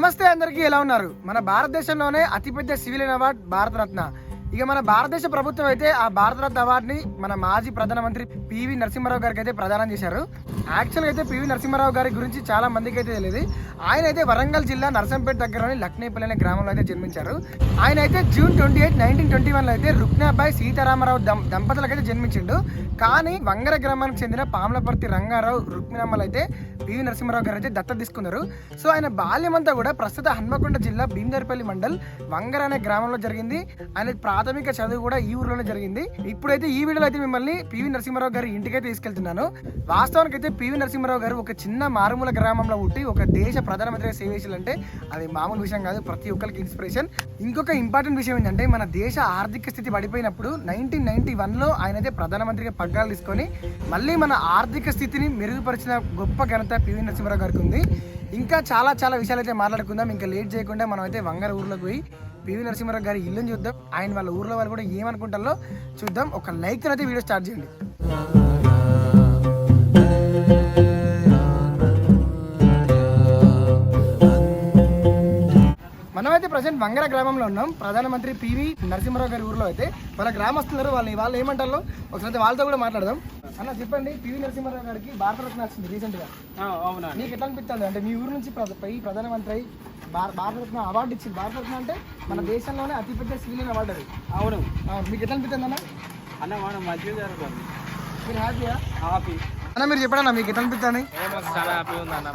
నమస్తే అందరికీ ఎలా ఉన్నారు? మన భారతదేశంలోనే అతిపెద్ద సివిలియన్ అవార్డ్ భారతరత్న. ఇక మన భారతదేశ ప్రభుత్వం అయితే ఆ భారతరత్న అవార్డుని మన మాజీ ప్రధానమంత్రి పివి నరసింహారావు గారికి అయితే ప్రదానం చేశారు. యాక్చువల్గా అయితే పివి నరసింహారావు గారి గురించి చాలా మందికి అయితే తెలియదు. ఆయన అయితే వరంగల్ జిల్లా నరసంపేట దగ్గరలోని లక్నేపల్లి అనే గ్రామంలో అయితే జన్మించారు. ఆయన అయితే June twenty eight nineteen twenty వన్లో అయితే రుక్నాబాయి సీతారామరావు దంపతులకు దంపతులకైతే జన్మించిండు. కానీ వంగర గ్రామానికి చెందిన పాములపర్తి రంగారావు రుక్మిణమ్మలు అయితే పివి నరసింహారావు గారు అయితే దత్తత తీసుకున్నారు. సో ఆయన బాల్యం అంతా కూడా ప్రస్తుత హన్మకొండ జిల్లా భీమదర్పల్లి మండల్ వంగర అనే గ్రామంలో జరిగింది. ఆయన ప్రాథమిక చదువు కూడా ఈ ఊర్లోనే జరిగింది. ఇప్పుడైతే ఈ వీడియోలో అయితే మిమ్మల్ని పివి నరసింహారావు గారి ఇంటికైతే తీసుకెళ్తున్నాను. వాస్తవానికి అయితే పివి నరసింహారావు గారు ఒక చిన్న మారుమూల గ్రామంలో పుట్టి ఒక దేశ ప్రధానమంత్రిగా సేవ చేయాలంటే అది మామూలు విషయం కాదు ప్రతి ఒక్కరికి ఇన్స్పిరేషన్ ఇంకొక ఇంపార్టెంట్ విషయం ఏంటంటే మన దేశ ఆర్థిక స్థితి పడిపోయినప్పుడు నైన్టీన్ నైన్టీ వన్లో ఆయన అయితే ప్రధానమంత్రిగా పగ్గాలు తీసుకొని మళ్ళీ మన ఆర్థిక స్థితిని మెరుగుపరిచిన గొప్ప ఘనత పివి నరసింహారావు గారికి ఉంది. ఇంకా చాలా చాలా విషయాలు అయితే మాట్లాడుకుందాం. ఇంకా లేట్ చేయకుండా మనం అయితే వంగర ఊర్లోకి పోయి పివి నరసింహారావు గారి ఇల్లుని చూద్దాం. ఆయన వాళ్ళ ఊర్లో వాళ్ళు కూడా ఏమనుకుంటారో చూద్దాం. ఒక లైక్ అయితే వీడియో స్టార్ట్ చేయండి. మనమైతే ప్రజెంట్ వంగర గ్రామంలో ఉన్నాం. ప్రధానమంత్రి పివి నరసింహారావు గారి ఊర్లో అయితే వాళ్ళ గ్రామస్తున్నారు వాళ్ళు వాళ్ళు ఏమంటారో ఒకసారి వాళ్ళతో కూడా మాట్లాడదాం. అన్న చెప్పండి పివి నరసింహారావు గారికి భారతరత్న వచ్చింది రీసెంట్గా. అవునా నీకు ఎట్లా అనిపిస్తుంది? అంటే మీ ఊరు నుంచి ప్రధానమంత్రి అయి భార- భారతరత్న అవార్డు ఇచ్చింది. భారతరత్న అంటే మన దేశంలోనే అతిపెద్ద సివిలియన్ అవార్డు అది. అవును. ఆ, మీకు ఎట్లా అనిపిస్తుంది అన్న? అన్న మనం మంచిగా జరుగుతుంది మీరు హ్యాపీయా హ్యాపీ అన్న మీరు చెప్పండి మీకు ఎట్లా అనిపిస్తుంది? మాకు చాలా హ్యాపీ ఉంది అన్న.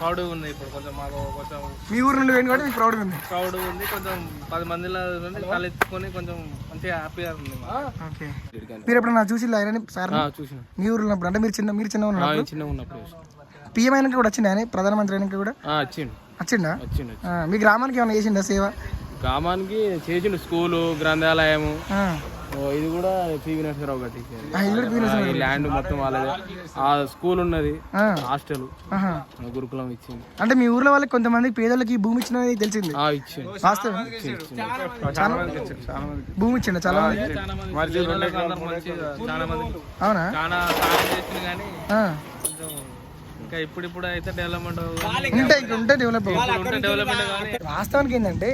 ప్రౌడ్ ఉంది ఇప్పుడు కొంచెం మాకు కొంచెం మీ ఊరు నుండి పోయింది కాబట్టి మీకు ప్రౌడ్గా ఉంది. ప్రౌడ్ ఉంది. కొంచెం పది మందిలో నుండి తలెత్తుకొని కొంచెం మంచిగా హ్యాపీగా ఉంది. ఓకే. మీరు ఎప్పుడన్నా చూసి సార్ చూసిన. మీ ఊరు ఉన్నప్పుడు. అంటే మీరు చిన్న మీరు చిన్న ఆ, ఉన్నప్పుడు? చిన్నగా ఉన్నప్పుడు. పిఎం అయినాక కూడా వచ్చింది ఆయన? ప్రధానమంత్రి అయినాక కూడా? ఆ, వచ్చిండు. వచ్చిండా? మీ గ్రామానికి ఏమైనా చేసిండా సేవ? గ్రామానికి చేసిండు స్కూలు గ్రంథాలయము. ఇది కూడా పివి నరసింహరావు ఈ ల్యాండ్ మొత్తం వాళ్ళదే. ఆ స్కూల్ ఉన్నది హాస్టల్. గురుకులం ఇచ్చింది అంటే మీ ఊర్లో వాళ్ళకి కొంతమంది పేదలకి భూమి ఇచ్చినది తెలిసింది. ఆ, ఇచ్చిండు. వాస్తవం. చాలా మందికి ఇచ్చిండు చాలా మందికి భూమి ఇచ్చిండ? చాలా మంది. అవునా చాలా సాయం చేసింది కానీ ఆ. కొంచెం ఇంకా ఇప్పుడు ఇప్పుడు అయితే డెవలప్మెంట్ ఉంటాయి ఇంకా ఉంటే డెవలప్ ఉంటే డెవలప్మెంట్ వాస్తవానికి ఏంటంటే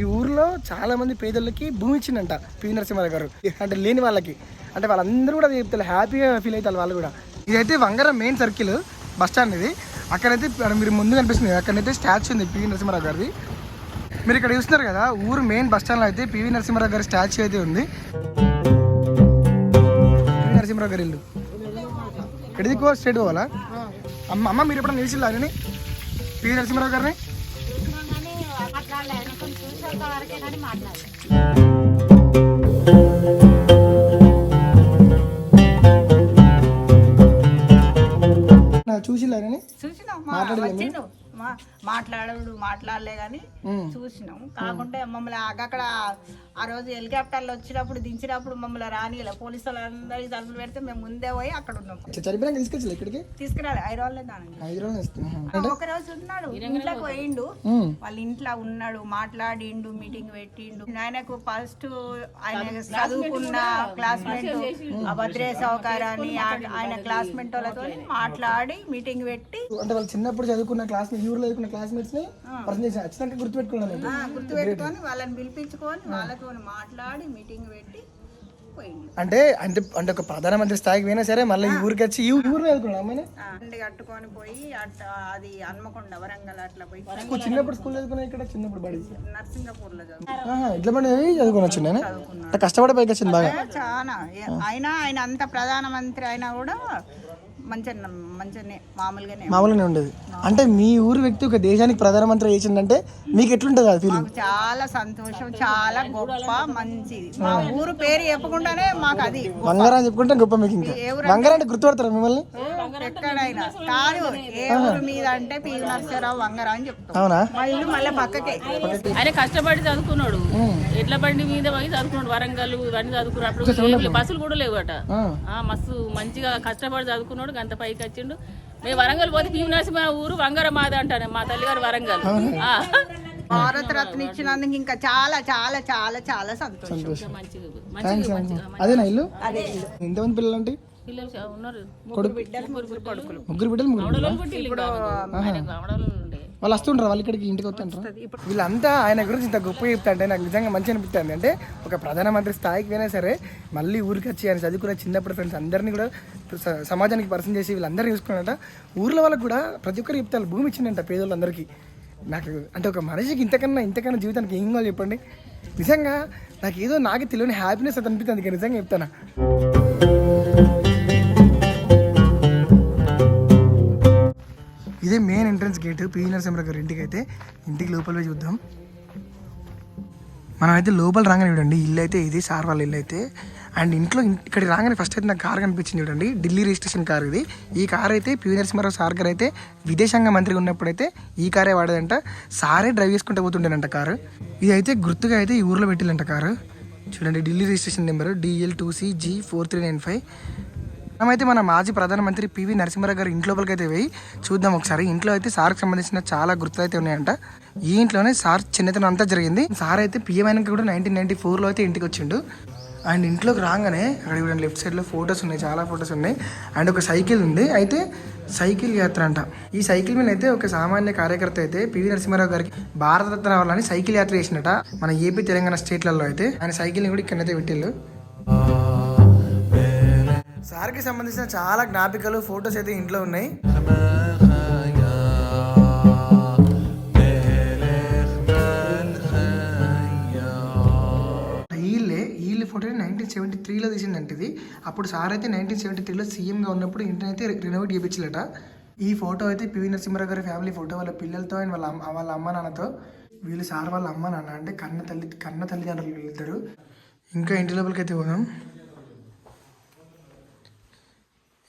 ఈ ఊర్లో చాలా మంది పేదలకి భూమి ఇచ్చిందంట పి. నరసింహారావు గారు. అంటే లేని వాళ్ళకి. అంటే వాళ్ళందరూ కూడా అది చెప్తారు. హ్యాపీగా ఫీల్ అవుతారు వాళ్ళు కూడా. ఇదైతే Vangara main circle bus stand ఇది. అక్కడైతే అక్కడ మీరు ముందు కనిపిస్తుంది అక్కడైతే స్టాచ్యూ ఉంది పివి నరసింహారావు గారిది. మీరు ఇక్కడ చూస్తున్నారు కదా ఊరు మెయిన్ బస్ స్టాండ్లో అయితే పివి నరసింహారావు గారి స్టాచ్యూ అయితే ఉంది. పివి నరసింహారావు గారి ఇల్లు. ఎక్కడికి కో స్ట్రేట్ పోవాలా? అమ్మ అమ్మ మీరు ఎప్పుడైనా నిలిచిల్లా ఆయనని? పివి నరసింహారావు గారిని? వరకే కానీ మాట్లాడలేదు నా చూసిల్లా ఆయనని చూసినాం మా వచ్చిండు మా- మాట్లాడడు మాట్లాడలే కానీ. చూసినాం. కాకుంటే మమ్మల్ని అక్కడ ఆ రోజు హెలికాప్టర్లో వచ్చినప్పుడు దించినప్పుడు మమ్మల్ని రానియలే. పోలీసు వాళ్ళందరికీ తలుపులు పెడితే మేము ముందే పోయి అక్కడ ఉన్నాం. తీసుకొచ్చి ఇక్కడికి? తీసుకురాలి హైదరాబాద్ ఒక రోజు ఉన్నాడు. ఇంట్లోకి పోయిండు. వాళ్ళ ఇంట్లో ఉన్నాడు మాట్లాడిండు మీటింగ్ పెట్టిండు. ఆయనకు ఫస్ట్ ఆయన చదువుకున్న క్లాస్మేట్ భద్రే సౌకర్యాన్ని ఆయన క్లాస్మేట్ వాళ్ళతో మాట్లాడి మీటింగ్ పెట్టి అంటే వాళ్ళు చిన్నప్పుడు చదువుకున్న క్లాస్ ఊర్లో చదువుకున్న క్లాస్మేట్స్ని చేసి ఖచ్చితంగా గుర్తుపెట్టుకున్నాను గుర్తుపెట్టుకొని వాళ్ళని పిలిపించుకొని వాళ్ళతో మాట్లాడి మీటింగ్ పెట్టి అంటే అంటే అంటే ఒక ప్రధానమంత్రి స్థాయికి పోయినా సరే మళ్ళీ ఈ ఊరికి వచ్చి ఈ ఊ- ఈ ఊర్లో చదువుకున్నాను అమ్మాయిని? ఆ, బండి కట్టుకొని పోయి అది హన్మకొండ వరంగల్ అట్లా పోయి చిన్నప్పుడు స్కూల్ చదువుకున్నా ఇక్కడ? చిన్నప్పుడు బడి. నర్సింగపూర్లో చదువు ఇట్లా పడి చదువుకుని వచ్చింది కష్టపడి పైకి వచ్చింది బాగా? చాలా. అయినా ఆయన అంత ప్రధానమంత్రి అయినా కూడా మంచిగా మంచిగానే మామూలుగానే. మామూలుగానే ఉండేది. అంటే మీ ఊరు వ్యక్తి ఒక దేశానికి ప్రధానమంత్రి చేసిందంటే మీకు ఎట్లుంటుంది ఆ ఫీలింగ్ మాకు చాలా సంతోషం చాలా గొప్ప మంచిది మా ఊరు పేరు చెప్పకుండానే మాకు అది బంగారం అని చెప్పుకుంటే గొప్ప మీకు ఇంకా. బంగారం అంటే గుర్తుపడతారా మిమ్మల్ని? ఎక్కడైనా. కాదు ఏ ఊరు మీద అంటే పి. నరసరావు వంగర అని చెప్తాం. అవునా? మా ఇల్లు మళ్ళీ పక్కకే. ఆయన కష్టపడి చదువుకున్నాడు. ఎడ్ల బండి మీద పోయి చదువుకున్నాడు. వరంగల్ ఇవన్నీ చదువుకున్నాడు అప్పుడు బస్సులు కూడా లేవట. ఆ. ఆ, మస్తు మంచిగా కష్టపడి చదువుకున్నాడు. గంత పైకి వచ్చిండు. మేము వరంగల్ పోతే భీమ నరసింహ ఊరు వంగర మాద అంటాను మా తల్లిగారు వరంగల్. ఆ. భారత రత్న ఇచ్చినందుకు ఇంకా చాలా చాలా చాలా చాలా సంతోషం. అదేనా ఇల్లు? అదే ఎంతమంది పిల్లలు అంటే పిల్లలు చా- ఉన్నారు. ముగ్గురు బిడ్డలు ముగ్గురు కొడుకులు ముగ్గురు బిడ్డలు ముగ్గురు వాళ్ళు వస్తుంటారు వాళ్ళు ఇక్కడికి ఇంటికి వస్తుంటారు వీళ్ళంతా ఆయన గురించి ఇంత గొప్ప చెప్తా అంటే నాకు నిజంగా మంచి అనిపిస్తుంది. అంటే ఒక ప్రధానమంత్రి స్థాయికి పోయినా సరే మళ్ళీ ఊరికి వచ్చి ఆయన చదువుకున్న చిన్నప్పుడు ఫ్రెండ్స్ అందరినీ కూడా స- సమాజానికి పరిచయం చేసి వీళ్ళందరినీ చూసుకున్నట ఊర్లో వాళ్ళకి కూడా ప్రతి ఒక్కరు చెప్తారు భూమి ఇచ్చిందంట పేదోళ్ళందరికీ. నాకు అంటే ఒక మనిషికి ఇంతకన్నా ఇంతకన్నా జీవితానికి ఏం కావాలి చెప్పండి? నిజంగా నాకు ఏదో నాకు తెలియని హ్యాపీనెస్ అది అనిపిస్తుంది ఇక నిజంగా చెప్తాను? ఇదే main entrance gate P V Narasimha Rao గారి ఇంటికి అయితే ఇంటికి లోపల చూద్దాం. మనం అయితే లోపల రాగానే చూడండి ఇల్లు అయితే ఇది సార్ వాళ్ళ ఇల్లు అయితే. అండ్ ఇంట్లో ఇక్కడ రాగానే ఫస్ట్ అయితే నాకు కార్ కనిపించింది చూడండి ఢిల్లీ రిజిస్ట్రేషన్ కార్ ఇది. ఈ కార్ అయితే పివి నరసింహారావు సార్ గారు అయితే విదేశాంగ మంత్రిగా ఉన్నప్పుడైతే ఈ కారే వాడేదంట. సారే డ్రైవ్ చేసుకుంటూ పోతుండేనంట కారు. ఇది అయితే గుర్తుగా అయితే ఈ ఊర్లో పెట్టిల్లంట కారు. చూడండి Delhi registration number D L two C G four three nine five మనమైతే మన మాజీ ప్రధానమంత్రి పివి నరసింహారావు గారి ఇంట్లోపలికి అయితే పోయి చూద్దాం ఒకసారి. ఇంట్లో అయితే సార్కి సంబంధించిన చాలా గుర్తులు అయితే ఉన్నాయంట. ఈ ఇంట్లోనే సార్ చిన్నతనం అంతా జరిగింది. సార్ అయితే పిఎం అయినాక కూడా నైన్టీన్ నైన్టీ ఫోర్లో అయితే ఇంటికి వచ్చిండు. అండ్ ఇంట్లోకి రాగానే అక్కడ చూడండి లెఫ్ట్ సైడ్లో ఫొటోస్ ఉన్నాయి చాలా ఫొటోస్ ఉన్నాయి. అండ్ ఒక సైకిల్ ఉంది. అయితే సైకిల్ యాత్ర అంట. ఈ సైకిల్ మీద అయితే ఒక సామాన్య కార్యకర్త అయితే పివి నరసింహారావు గారికి భారతరత్న అవ్వాలని సైకిల్ యాత్ర చేసినట మన ఏపీ తెలంగాణ స్టేట్లలో అయితే ఆయన సైకిల్ని కూడా ఇక్కడైతే పెట్టిళ్ళు సార్కి సంబంధించిన చాలా జ్ఞాపికలు ఫొటోస్ అయితే ఇంట్లో ఉన్నాయి. వీళ్ళే వీళ్ళ ఫోటో నైన్టీన్ సెవెంటీ త్రీలో తీసిందంట ఇది. అప్పుడు సార్ అయితే నైన్టీన్ సెవెంటీ త్రీలో సీఎంగా ఉన్నప్పుడు ఇంటిని అయితే రెనోవేట్ చేయించలేట ఈ ఫోటో అయితే పివి నరసింహరావు గారి ఫ్యామిలీ ఫోటో వాళ్ళ పిల్లలతో అండ్ వాళ్ళ వాళ్ళ అమ్మ నాన్నతో. వీళ్ళు సార్ వాళ్ళ అమ్మ నాన్న అంటే కన్న తల్లి కన్న తల్లిదండ్రులు వీళ్ళిద్దరు. ఇంకా ఇంటి లోపలికి అయితే పోదాం.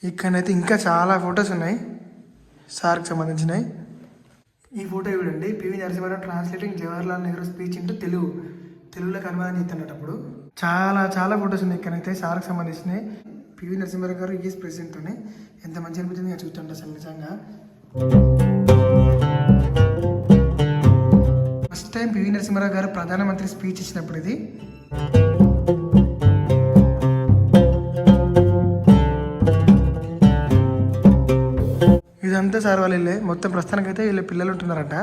ఇక్కడైతే ఇంకా చాలా ఫొటోస్ ఉన్నాయి. సార్కి సంబంధించినవి. ఈ ఫోటో చూడండి. P V Narasimha Rao translating Jawaharlal Nehru speech into Telugu. తెలుగులోకి అనువాదం చేస్తున్నప్పుడు చాలా చాలా ఫొటోస్ ఉన్నాయి ఇక్కడైతే సార్కి సంబంధించినవి. పివి నరసింహారావు గారు ఈస్ ప్రెసిడెంట్తోనే ఎంత మంచి అనిపించింది నేను చూస్తుంటా అసలు నిజంగా. ఫస్ట్ టైం పివి నరసింహారావు గారు ప్రధానమంత్రి స్పీచ్ ఇచ్చినప్పుడు ఇది. సార్ వాళ్ళు వెళ్ళే మొత్తం ప్రస్తుతానికి అయితే వీళ్ళ పిల్లలు ఉంటున్నారట.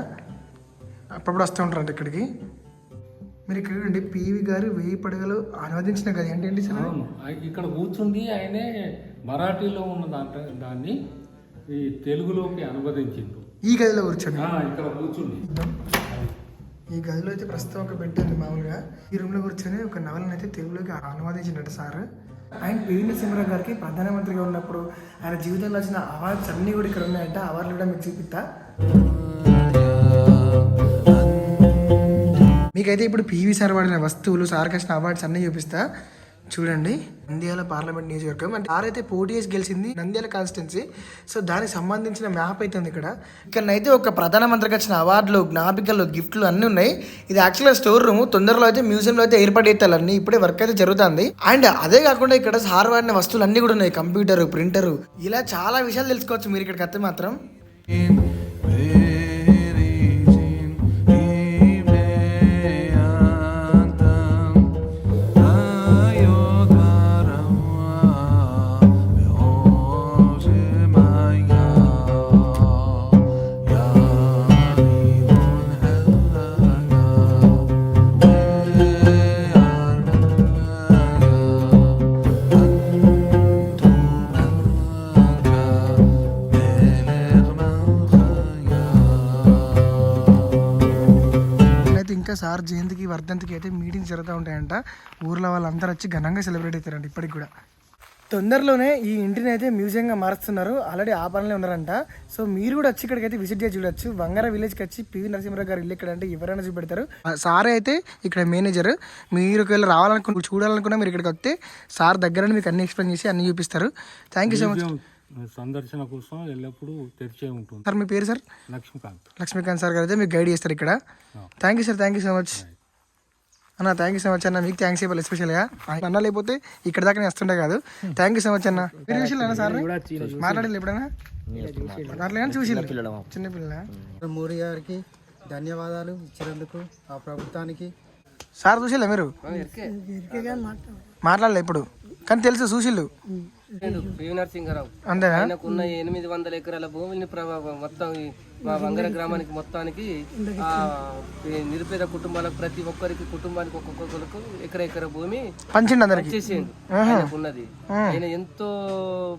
అప్పుడప్పుడు వస్తూ ఉంటారంట ఇక్కడికి. మీరు ఇక్కడ చూడండి పివి గారు వెయ్యి పడగలు అనువదించిన గది అంటే ఏంటి సార్? ఇక్కడ కూర్చుంది ఆయనే మరాఠీలో ఉన్న దాంట్లో దాన్ని ఈ తెలుగులోకి అనువదించిండు. ఈ గదిలో కూర్చోండి ఇక్కడ కూర్చుంది. ఈ గదిలో అయితే ప్రస్తుతం ఒక బెడ్ ఉంది మామూలుగా. ఈ రూమ్లో కూర్చొని ఒక నవలను అయితే తెలుగులోకి అనువాదించినట్టు సార్. ఆయన పేరు నరసింహరావు గారికి ప్రధానమంత్రిగా ఉన్నప్పుడు ఆయన జీవితంలో వచ్చిన అవార్డ్స్ అన్నీ కూడా ఇక్కడ ఉన్నాయంట. అవార్డులు కూడా మీకు చూపిస్తా. మీకైతే ఇప్పుడు పివి సార్ వాడిన వస్తువులు సార్ వచ్చిన అవార్డ్స్ అన్నీ చూపిస్తా. చూడండి. నంద్యాల పార్లమెంట్ నియోజకవర్గం. అంటే సార్ అయితే పోటీ చేసి గెలిచింది నంద్యాల కాన్స్టిట్యున్సీ సో దానికి సంబంధించిన మ్యాప్ అయితే ఉంది ఇక్కడ. ఇక్కడనైతే ఒక ప్రధానమంత్రికి వచ్చిన అవార్డులు జ్ఞాపికలు గిఫ్ట్లు అన్నీ ఉన్నాయి. ఇది యాక్చువల్గా స్టోర్ రూమ్ తొందరలో అయితే మ్యూజియంలో అయితే ఏర్పాటు చేస్తారు అన్ని ఇప్పుడే వర్క్ అయితే జరుగుతుంది. అండ్ అదే కాకుండా ఇక్కడ సార్ వాడిన వస్తువులు అన్నీ కూడా ఉన్నాయి. Computer printer. ఇలా చాలా విషయాలు తెలుసుకోవచ్చు మీరు ఇక్కడికి వస్తే మాత్రం. అయితే సార్ జయంతికి వర్ధంతికి అయితే మీటింగ్స్ జరుగుతూ ఉంటాయంట. ఊర్లో వాళ్ళందరూ వచ్చి ఘనంగా సెలబ్రేట్ అవుతారంట ఇప్పటికి కూడా. తొందరలోనే ఈ ఇంటిని అయితే మ్యూజియంగా మారుస్తున్నారు. ఆల్రెడీ ఆ పనిలో ఉన్నారంట. సో మీరు కూడా వచ్చి ఇక్కడికి అయితే విజిట్ చేసి చూడొచ్చు. వంగర విలేజ్కి వచ్చి పివి నరసింహరావు గారు ఇల్లు ఇక్కడ అంటే ఎవరైనా చూపెడతారు. సార్ అయితే ఇక్కడ మేనేజర్ మీరు ఒకవేళ రావాలనుకున్న చూడాలనుకున్నా మీరు ఇక్కడికి వస్తే సార్ దగ్గర మీకు అన్ని ఎక్స్ప్లెయిన్ చేసి అన్ని చూపిస్తారు. థ్యాంక్ యూ సో మచ్ సందర్శన కోసం ఎల్లప్పుడూ తెరిచే ఉంటుంది. సార్ మీ పేరు సార్? లక్ష్మీకాంత్. లక్ష్మీకాంత్ సార్ గారు అయితే మీకు గైడ్ చేస్తారు ఇక్కడ. Thank you sir thank you so much అన్న థ్యాంక్ యూ సో మచ్ అన్న. మీకు థ్యాంక్స్ ఇవ్వాలి ఎస్పెషల్గా అన్న లేకపోతే ఇక్కడ దాకా నేను వస్తుండే కాదు. థ్యాంక్ యూ సో మచ్ అన్న. మీరు చూసిల్లా సార్ మాట్లాడాలి ఎప్పుడైనా? మాట్లాడలేని చూసి చిన్నపిల్ల మోడీ గారికి ధన్యవాదాలు ఇచ్చినందుకు ఆ ప్రభుత్వానికి. సార్ చూసిల్లా మీరు? మాట్లాడలే ఇప్పుడు. కానీ తెలుసు చూసిల్లు. పివి నరసింహారావు. ఆయనకున్న ఎనిమిది వందల ఎకరాల భూమిని మొత్తం మా వంగర గ్రామానికి మొత్తానికి నిరుపేద కుటుంబాలకు ప్రతి ఒక్కరికి కుటుంబానికి ఒక్కొక్కరికి ఎకర ఎకర భూమి చేసేయండి ఆయనకున్నది. ఆయన ఎంతో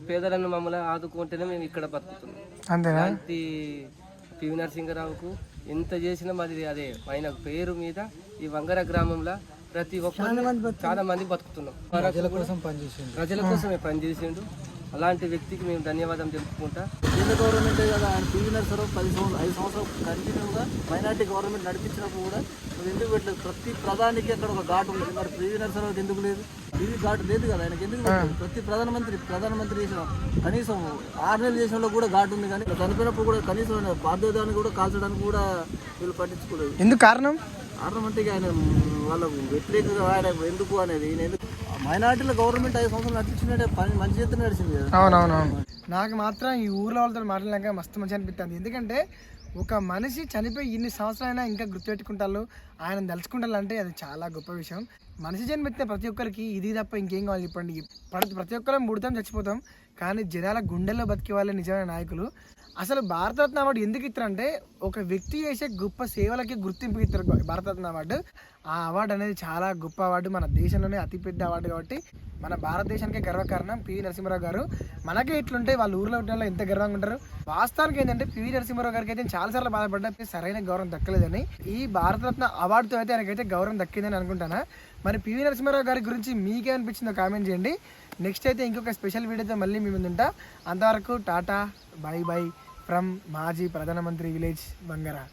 పేదలను మమ్మల్ని ఆదుకుంటేనే మేము ఇక్కడ బతుకుతున్నాం. పివి నరసింహారావుకు ఎంత చేసినా అది అదే. ఆయన పేరు మీద ఈ వంగర గ్రామంలో ప్రతి ఒక్కరు చాలా మంది బతుకుతున్నాం. ప్రజల కోసం పనిచేసింది ప్రజల కోసమే పనిచేసిండు అలాంటి వ్యక్తికి మేము ధన్యవాదం తెలుపుకుంటా. కేంద్ర గవర్నమెంటే కదా ఆయన పీవీ నరసరావు పది సంవత్సరాలు ఐదు సంవత్సరాలు కంటిన్యూగా మైనార్టీ గవర్నమెంట్ నడిపించినప్పుడు కూడా ఎందుకు పెట్టలేదు? ప్రతి ప్రధానికి అక్కడ ఒక ఘాటు ఉంది మరి పీవీ నరసరావుకి ఎందుకు లేదు? పీవీ ఘాటు లేదు కదా ఆయనకి ఎందుకు? ప్రతి ప్రధానమంత్రి ప్రధానమంత్రి చేసిన కనీసం ఆరు నెలలు చేసిన వాళ్ళకి కూడా ఘాటు ఉంది కానీ చనిపోయినప్పుడు కూడా కనీసం పార్థివాన్ని కూడా కాల్చడానికి కూడా వీళ్ళు పట్టించుకోలేదు. ఎందుకు కారణం? కారణం అంటే ఆయన వాళ్ళకు వ్యతిరేకంగా ఆయన ఎందుకు అనేది ఎందుకు మైనార్టీలో గవర్నమెంట్ ఐదు సంవత్సరాలు నడిపించినట్టే పని మంచి చేత నడిచింది నాకు మాత్రం ఈ ఊర్లో వాళ్ళతో మాట్లాడినాక మస్తు మంచి అనిపిస్తుంది ఎందుకంటే ఒక మనిషి చనిపోయి ఇన్ని సంవత్సరాలైనా ఇంకా గుర్తుపెట్టుకుంటారు ఆయన తలుచుకుంటారు అంటే అది చాలా గొప్ప విషయం. మనిషి జన్మెత్తిన ప్రతి ఒక్కరికి ఇది తప్ప ఇంకేం కావాలి చెప్పండి. ప్రతి ప్రతి ఒక్కరం ముడతాం చచ్చిపోతాం. కానీ జనాల గుండెల్లో బతికే వాళ్ళే నిజమైన నాయకులు. అసలు భారతరత్న అవార్డు ఎందుకు ఇస్తారంటే ఒక వ్యక్తి చేసే గొప్ప సేవలకి గుర్తింపు ఇస్తారు భారతరత్న అవార్డు. ఆ అవార్డు అనేది చాలా గొప్ప అవార్డు. మన దేశంలోనే అతిపెద్ద అవార్డు కాబట్టి మన భారతదేశానికి గర్వకారణం పివి నరసింహారావు గారు. మనకే ఇట్లుంటే వాళ్ళ ఊర్లో ఉంటే ఎంత గర్వంగా ఉంటారు. వాస్తవానికి ఏంటంటే పివి నరసింహారావు గారికి అయితే చాలా సార్లు బాధపడ్డా సరైన గౌరవం దక్కలేదని. ఈ భారతరత్న అవార్డుతో అయితే ఆయనకైతే గౌరవం దక్కిందని అనుకుంటాను. మరి పివి నరసింహారావు గారి గురించి మీకేమనిపించిందో కామెంట్ చేయండి. నెక్స్ట్ అయితే ఇంకొక స్పెషల్ వీడియోతో మళ్ళీ మీ ముందు ఉంటా. అంతవరకు టాటా బై బై ఫ్రమ్ మాజీ ప్రధానమంత్రి విలేజ్ బంగారా.